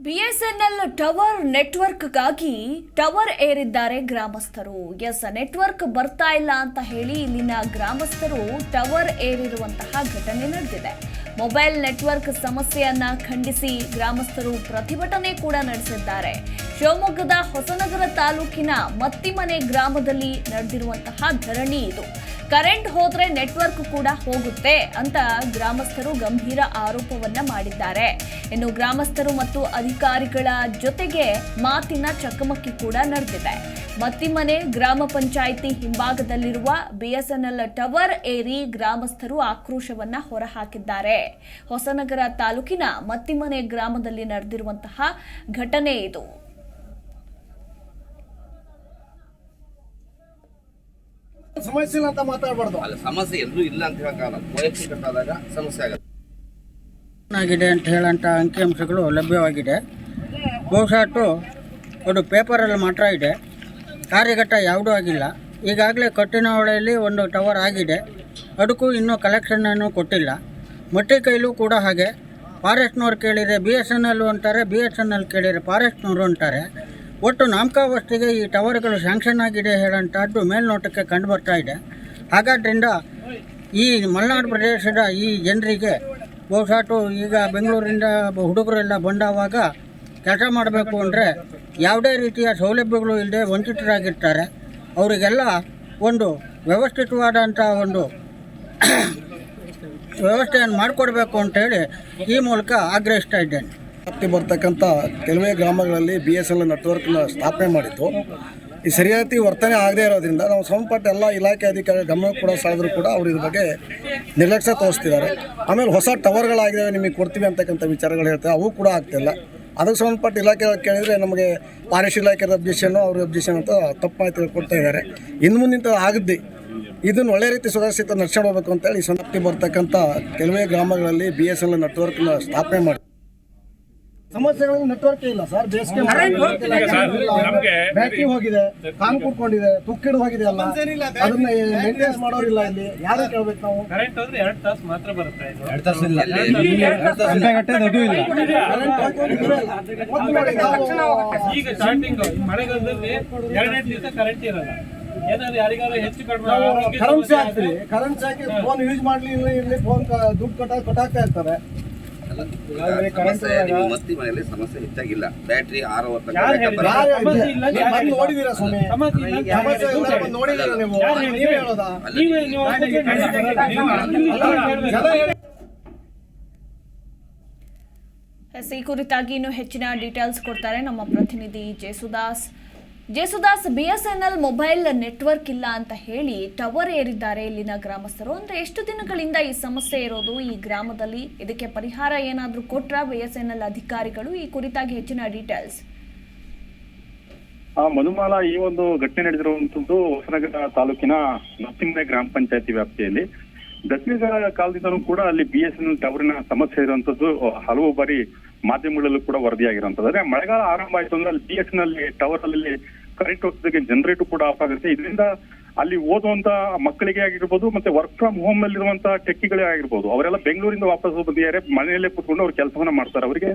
BSNL tower ನೆಟ್ವರ್ಕ್ಗಾಗಿ tower ಏರಿದ್ದಾರೆ ಗ್ರಾಮಸ್ಥರು. S, network ಬರ್ತಾ ಇಲ್ಲ ಅಂತ ಹೇಳಿ ಇಲ್ಲಿನ ಗ್ರಾಮಸ್ಥರು ಟವರ್ ಏರಿರುವಂತಹ ಘಟನೆ ನಡೆದಿದೆ. ಮೊಬೈಲ್ ನೆಟ್ವರ್ಕ್ ಸಮಸ್ಯೆಯನ್ನ ಖಂಡಿಸಿ ಗ್ರಾಮಸ್ಥರು ಪ್ರತಿಭಟನೆ ಕೂಡ ನಡೆಸಿದ್ದಾರೆ. ಶಿವಮೊಗ್ಗದ ಹೊಸನಗರ ತಾಲೂಕಿನ ಮತ್ತಿಮನೆ ಗ್ರಾಮದಲ್ಲಿ ನಡೆದಿರುವಂತಹ ಧರಣಿ ಇದು. ಕರೆಂಟ್ ಹೋದ್ರೆ ನೆಟ್ವರ್ಕ್ ಕೂಡ ಹೋಗುತ್ತೆ ಅಂತ ಗ್ರಾಮಸ್ಥರು ಗಂಭೀರ ಆರೋಪವನ್ನ ಮಾಡಿದ್ದಾರೆ. ಇನ್ನು ಗ್ರಾಮಸ್ಥರು ಮತ್ತು ಅಧಿಕಾರಿಗಳ ಜೊತೆಗೆ ಮಾತಿನ ಚಕಮಕಿ ಕೂಡ ನಡೆದಿದೆ. ಮತ್ತಿಮನೆ ಗ್ರಾಮ ಪಂಚಾಯಿತಿ ಹಿಂಭಾಗದಲ್ಲಿರುವ ಬಿಎಸ್ಎನ್ಎಲ್ ಟವರ್ ಏರಿ ಗ್ರಾಮಸ್ಥರು ಆಕ್ರೋಶವನ್ನ ಹೊರಹಾಕಿದ್ದಾರೆ. ಹೊಸನಗರ ತಾಲೂಕಿನ ಮತ್ತಿಮನೆ ಗ್ರಾಮದಲ್ಲಿ ನಡೆದಿರುವಂತಹ ಘಟನೆ ಇದು. ಸಮಸ್ಯೆ ಇಲ್ಲ ಅಂತ ಮಾತಾಡಬಾರ್ದು. ಅಲ್ಲಿ ಸಮಸ್ಯೆ ಎಲ್ಲೂ ಇಲ್ಲ ಅಂತ ಹೇಳಕ್ಕಾಗಲ್ಲ ವೈಯಕ್ತಿಕ ಆದಾಗ ಸಮಸ್ಯೆ ಆಗುತ್ತೆ. ಆಗಿದೆ ಅಂತ ಹೇಳೋಂಥ ಅಂಕಿಅಂಶಗಳು ಲಭ್ಯವಾಗಿದೆ. ಬಹುಶಃ ಅದು ಪೇಪರಲ್ಲಿ ಮಾತ್ರ ಇದೆ. ಕಾರ್ಯಘಟ್ಟ ಯಾವುದೂ ಆಗಿಲ್ಲ. ಈಗಾಗಲೇ ಕಟ್ಟಿನಹೊಳೆಯಲ್ಲಿ ಒಂದು ಟವರ್ ಆಗಿದೆ. ಅದಕ್ಕೂ ಇನ್ನೂ ಕಲೆಕ್ಷನನ್ನು ಕೊಟ್ಟಿಲ್ಲ. ಮಟ್ಟಿ ಕೈಲೂ ಕೂಡ ಹಾಗೆ. ಫಾರೆಸ್ಟ್ನವ್ರು ಕೇಳಿದರೆ ಬಿ ಎಸ್ ಎನ್ ಎಲ್ ಅಂತಾರೆ ಬಿ ಎಸ್ ಎನ್ ಎಲ್ ಕೇಳಿದರೆ ಫಾರೆಸ್ಟ್ನವರು ಅಂತಾರೆ. ಒಟ್ಟು ನಾಮಕಾವಷ್ಟಿಗೆ ಈ ಟವರ್ಗಳು ಸ್ಯಾಂಕ್ಷನ್ ಆಗಿದೆ ಹೇಳೋಂಥದ್ದು ಮೇಲ್ನೋಟಕ್ಕೆ ಕಂಡು ಬರ್ತಾ ಇದೆ. ಹಾಗಾದ್ರಿಂದ ಈ ಮಲೆನಾಡು ಪ್ರದೇಶದ ಈ ಜನರಿಗೆ ಬಹುಶಃ ಈಗ ಬೆಂಗಳೂರಿಂದ ಹುಡುಗರೆಲ್ಲ ಬಂದಾವಾಗ ಕೆಲಸ ಮಾಡಬೇಕು ಅಂದರೆ ಯಾವುದೇ ರೀತಿಯ ಸೌಲಭ್ಯಗಳು ಇಲ್ಲದೆ ವಂಚಿತರಾಗಿರ್ತಾರೆ. ಅವರಿಗೆಲ್ಲ ಒಂದು ವ್ಯವಸ್ಥಿತವಾದಂಥ ಒಂದು ವ್ಯವಸ್ಥೆಯನ್ನು ಮಾಡಿಕೊಡ್ಬೇಕು ಅಂತೇಳಿ ಈ ಮೂಲಕ ಆಗ್ರಹಿಸ್ತಾ ಇದ್ದೇನೆ. ವ್ಯಾಪ್ತಿ ಬರ್ತಕ್ಕಂಥ ಕೆಲವೇ ಗ್ರಾಮಗಳಲ್ಲಿ ಬಿ ಎಸ್ ಎಲ್ ನೆಟ್ವರ್ಕ್ನ ಸ್ಥಾಪನೆ ಮಾಡಿತ್ತು ಈ ಸರಿಯಾಗಿ ವರ್ತನೆ ಆಗದೇ ಇರೋದ್ರಿಂದ ನಾವು ಸಂಬಂಧಪಟ್ಟ ಎಲ್ಲ ಇಲಾಖೆ ಅಧಿಕಾರಿ ಗಮನ ಕೂಡ ಸೆಳೆದ್ರು ಕೂಡ ಅವರು ಇದ್ರ ಬಗ್ಗೆ ನಿರ್ಲಕ್ಷ್ಯ ತೋರಿಸ್ತಿದ್ದಾರೆ. ಆಮೇಲೆ ಹೊಸ ಟವರ್ಗಳಾಗಿದ್ದಾವೆ ನಿಮಗೆ ಕೊಡ್ತೀವಿ ಅಂತಕ್ಕಂಥ ವಿಚಾರಗಳು ಹೇಳ್ತಾರೆ ಅವು ಕೂಡ ಆಗ್ತಿಲ್ಲ ಅದಕ್ಕೆ ಸಂಬಂಧಪಟ್ಟ ಇಲಾಖೆ ಕೇಳಿದರೆ ನಮಗೆ ಫಾರೆಸ್ಟ್ ಇಲಾಖೆದ ಅಬ್ಜೆಕ್ಷನ್ನು ಅವ್ರ ಅಬ್ಜೆಕ್ಷನ್ ಅಂತ ತಪ್ಪು ಮಾಹಿತಿ ಕೊಡ್ತಾ ಇದ್ದಾರೆ. ಇನ್ನು ಮುಂದಿನ ಆಗದ್ದಿ. ಇದನ್ನು ಒಳ್ಳೆ ರೀತಿ ಸುಧಾರಿಸಿತ ನಡ್ಸ್ಕೊಂಡು ಹೋಗ್ಬೇಕು ಅಂತೇಳಿ ಸಂದರ್ಭ ಬರ್ತಕ್ಕಂಥ ಕೆಲವೇ ಗ್ರಾಮಗಳಲ್ಲಿ ಬಿ ಎಸ್ ಎಲ್ ನೆಟ್ವರ್ಕ್ನ ಸ್ಥಾಪನೆ ಮಾಡಿ ಸಮಸ್ಯೆಗಳಲ್ಲಿ ನೆಟ್ವರ್ಕ್ ಇಲ್ಲ ಸರ್ ಬೇಸಿಗೆ ಬ್ಯಾಟ್ರಿ ಹೋಗಿದೆ ಕಾನ್ ಕುಟ್ಕೊಂಡಿದೆ ತುಕ್ಕಿಡು ಹೋಗಿದೆ ಅಲ್ಲ. ಅದನ್ನ ಮೇಂಟೆನೆನ್ಸ್ ಮಾಡೋರಿಲ್ಲ ಇಲ್ಲಿ. ಯಾರು ಕೇಳ್ಬೇಕು ನಾವು? ಕರೆಂಟ್ ಹೋದ್ರೆ ಎರಡು ತಾಸು ಮಾತ್ರ ಬರುತ್ತೆ ಇದು. ಕರೆಂಟ್ ಹಾಕೋದಿದ್ರೆ ಇಲ್ಲ. ಈಗ ಸ್ಟಾರ್ಟಿಂಗ್ ಮಳೆಗಾಲದಲ್ಲಿ ಎರಡನೇ ದಿವಸ ಕರೆಂಟ್ ಇರಲ್ಲ. ಕರೆನ್ಸಿ ಸಮಸ್ಯೆ ಕರೆನ್ಸಿ ಹಾಕಿ ಫೋನ್ ಯೂಸ್ ಮಾಡ್ಲಿ ಇಲ್ಲ ಇಲ್ಲಿ ಫೋನ್ ದುಡ್ಡು ಕೊಟ್ಟಾಗ ಕೊಟ್ಟಾಗ್ತಾ ಇರ್ತಾರೆ. ಸಮಸ್ಯೆ ನಿಮ್ಮ ಮತ್ತಿ ಮನೆಯಲ್ಲಿ ಸಮಸ್ಯೆ ಹೆಚ್ಚಾಗಿಲ್ಲ. ಬ್ಯಾಟ್ರಿ ಆರು ಈ ಕುರಿತಾಗಿ ಇನ್ನು ಹೆಚ್ಚಿನ ಡೀಟೇಲ್ಸ್ ಕೊಡ್ತಾರೆ ನಮ್ಮ ಪ್ರತಿನಿಧಿ Jesudas. Jesudas B S N L mobile network ಇಲ್ಲ ಅಂತ ಹೇಳಿ ಟವರ್ ಏರಿದ್ದಾರೆ ಇಲ್ಲಿನ ಗ್ರಾಮಸ್ಥರು. ಅಂದ್ರೆ ಎಷ್ಟು ದಿನಗಳಿಂದ ಈ ಸಮಸ್ಯೆ ಇರೋದು? ಈ ಗ್ರಾಮದಲ್ಲಿ ಇದಕ್ಕೆ ಪರಿಹಾರ ಏನಾದರೂ ಕೊಟ್ರ ಎಲ್ ಅಧಿಕಾರಿಗಳು? ಈ ಕುರಿತಾಗಿ ಹೆಚ್ಚಿನ ಡೀಟೇಲ್ಸ್. ಮಧುಮಾಲ, ಈ ಒಂದು ಘಟನೆ ನಡೆದಿರುವಂತದ್ದು ಹೊಸನಗರ ತಾಲೂಕಿನ ನರಸಿಂಹ ಗ್ರಾಮ ಪಂಚಾಯತಿ ವ್ಯಾಪ್ತಿಯಲ್ಲಿ. ದಕ್ಷಿಣ ಕಾಲದಿಂದಲೂ ಕೂಡ ಅಲ್ಲಿ ಬಿ ಎಸ್ ಎನ್ ಟವರ್ನ ಸಮಸ್ಯೆ ಇರುವಂತದ್ದು ಹಲವು ಬಾರಿ ಮಾಧ್ಯಮಗಳಲ್ಲೂ ಕೂಡ ವರದಿಯಾಗಿರುವಂತದ್ದು. ಮಳೆಗಾಲ ಆರಂಭ ಆಯ್ತು ಅಂದ್ರೆ ಅಲ್ಲಿ ಬಿ ಎಸ್ ಎನ್ ಅಲ್ಲಿ ಟವರ್ ಅಲ್ಲಿ ಕರೆಂಟ್ ಹೋಗ್ತದಕ್ಕೆ ಜನರೇಟರ್ ಕೂಡ ಆಫ್ ಆಗುತ್ತೆ. ಇದರಿಂದ ಅಲ್ಲಿ ಓದುವಂತ ಮಕ್ಕಳಿಗೆ ಆಗಿರ್ಬೋದು ಮತ್ತೆ ವರ್ಕ್ ಫ್ರಮ್ ಹೋಮ್ ಅಲ್ಲಿರುವಂತ ಟೆಕ್ಕಿಗಳೇ ಆಗಿರ್ಬೋದು ಅವರೆಲ್ಲ ಬೆಂಗಳೂರಿಂದ ವಾಪಸ್ ಬಂದಿದ್ದಾರೆ ಮನೆಯಲ್ಲೇ ಕುತ್ಕೊಂಡು ಅವ್ರು ಕೆಲಸವನ್ನ ಮಾಡ್ತಾರೆ. ಅವರಿಗೆ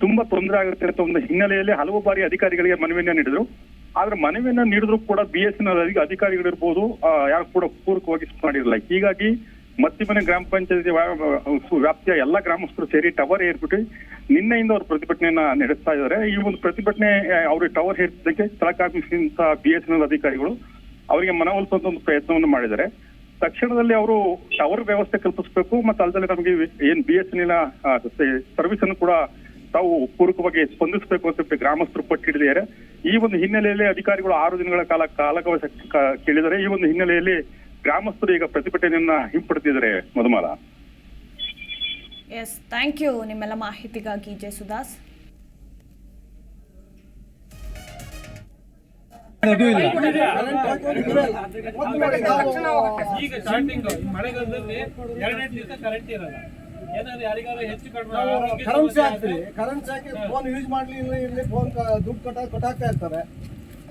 ತುಂಬಾ ತೊಂದರೆ ಆಗುತ್ತೆ ಅಂತ ಒಂದು ಹಿನ್ನೆಲೆಯಲ್ಲಿ ಹಲವು ಬಾರಿ ಅಧಿಕಾರಿಗಳಿಗೆ ಮನವಿಯನ್ನ ನೀಡಿದ್ರು. ಆದ್ರೆ ಮನವಿಯನ್ನ ನೀಡಿದ್ರು ಕೂಡ ಬಿ ಎಸ್ ಎನ್ ಅಧಿಕಾರಿಗಳಿರ್ಬೋದು ಆ, ಯಾರು ಕೂಡ ಪೂರಕವಾಗಿ ಮಾಡಿರಲ್ಲ ಹೀಗಾಗಿ ಮತ್ತಿಮನೆ ಗ್ರಾಮ ಪಂಚಾಯತಿ ವ್ಯಾಪ್ತಿಯ ಎಲ್ಲ ಗ್ರಾಮಸ್ಥರು ಸೇರಿ ಟವರ್ ಏರ್ಬಿಟ್ಟು ನಿನ್ನೆಯಿಂದ ಅವರು ಪ್ರತಿಭಟನೆಯನ್ನ ನಡೆಸ್ತಾ ಇದ್ದಾರೆ. ಈ ಒಂದು ಪ್ರತಿಭಟನೆ ಅವರು ಟವರ್ ಏರ್ತಿದ್ದಕ್ಕೆ ಸ್ಥಳಕ್ಕಾಗಮಿಸಿದಂತ ಬಿ ಎಸ್ ಎನ್ ಅಧಿಕಾರಿಗಳು ಅವರಿಗೆ ಮನವೊಲಿಸುವಂತ ಒಂದು ಪ್ರಯತ್ನವನ್ನು ಮಾಡಿದ್ದಾರೆ. ತಕ್ಷಣದಲ್ಲಿ ಅವರು ಟವರ್ ವ್ಯವಸ್ಥೆ ಕಲ್ಪಿಸಬೇಕು ಮತ್ತೆ ಅಲ್ಲದೆ ನಮಗೆ ಏನ್ ಬಿ ಎಸ್ ಎನ್ ಸರ್ವಿಸ್ ಅನ್ನು ಕೂಡ ತಾವು ಪೂರಕವಾಗಿ ಸ್ಪಂದಿಸಬೇಕು ಅಂತ ಗ್ರಾಮಸ್ಥರು ಪಟ್ಟಿಡಿದ್ದಾರೆ ಈ ಒಂದು ಹಿನ್ನೆಲೆಯಲ್ಲಿ ಅಧಿಕಾರಿಗಳು ಆರು ದಿನಗಳ ಕಾಲ ಕಾಲಾವಕಾಶ ಕ- ಕೇಳಿದ್ದಾರೆ ಈ ಒಂದು ಹಿನ್ನೆಲೆಯಲ್ಲಿ ಗ್ರಾಮಸ್ಥರು ಈಗ ಪ್ರತಿಭಟನೆಯನ್ನ ಹಿಂಪಡೆದಿದ್ದಾರೆ ಮಧುಮಾಲ. ಎಸ್ ಥ್ಯಾಂಕ್ ಯು ನಿಮ್ಮೆಲ್ಲ ಮಾಹಿತಿಗಾಗಿ ಜಯಸುದಾಸ್ ಕರೆಂಟ್ ಹಾಕೋದಿದ್ರೆ ಇಲ್ಲ. ಮೊದ್ಲು ನೋಡಿ ಈಗ ಸ್ಟಾರ್ಟಿಂಗ್ ಮಳೆಗಾಲದಲ್ಲಿ ಎರಡನೇ ದಿವಸ ಕರೆಂಟ್ ಇರಲ್ಲ. ಏನಾದ್ರು ಯಾರಿಗಾದ್ರು ಹೆಚ್ಚು ಕಡಿಮೆ ನಾವು ಆರೋಗ್ಯ ಕರೆನ್ಸಿ ಹಾಕ್ತೀವಿ. ಕರೆನ್ಸಿ ಹಾಕಿ ಫೋನ್ ಯೂಸ್ ಮಾಡ್ಲಿ ಇಲ್ಲ ಫೋನ್ ದುಡ್ಡು ಕಟ್ಟ ಕಟ್ಟಾಗ್ತಾ ಇರ್ತಾರೆ.